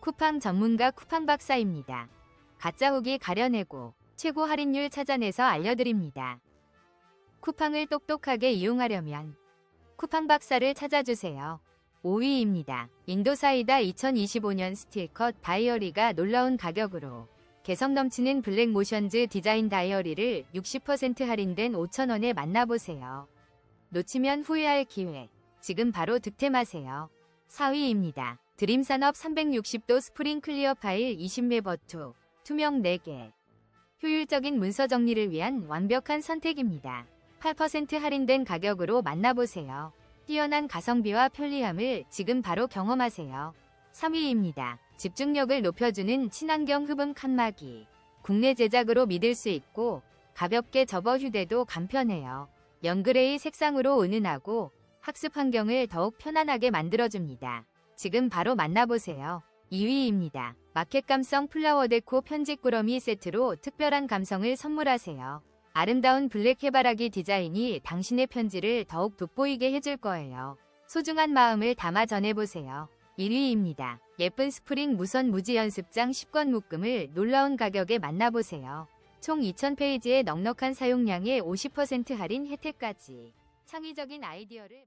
쿠팡 전문가 쿠팡 박사입니다. 가짜 후기 가려내고 최고 할인율 찾아내서 알려드립니다. 쿠팡을 똑똑하게 이용하려면 쿠팡 박사를 찾아주세요. 5위입니다. 인도사이다 2025년 스틸컷 다이어리가 놀라운 가격으로 개성 넘치는 블랙 모션즈 디자인 다이어리를 60% 할인된 5,000원에 만나보세요. 놓치면 후회할 기회. 지금 바로 득템하세요. 4위입니다. 드림산업 360도 스프링 클리어 파일 20매 버투, 투명 4개. 효율적인 문서 정리를 위한 완벽한 선택입니다. 8% 할인된 가격으로 만나보세요. 뛰어난 가성비와 편리함을 지금 바로 경험하세요. 3위입니다. 집중력을 높여주는 친환경 흡음 칸막이. 국내 제작으로 믿을 수 있고 가볍게 접어 휴대도 간편해요. 연그레이 색상으로 은은하고 학습 환경을 더욱 편안하게 만들어줍니다. 지금 바로 만나보세요. 2위입니다. 마켓 감성 플라워 데코 편집 꾸러미 세트로 특별한 감성을 선물하세요. 아름다운 블랙 해바라기 디자인이 당신의 편지를 더욱 돋보이게 해줄 거예요. 소중한 마음을 담아 전해보세요. 1위입니다. 예쁜 스프링 무선 무지 연습장 10권 묶음을 놀라운 가격에 만나보세요. 총 2000페이지의 넉넉한 사용량에 50% 할인 혜택까지. 창의적인 아이디어를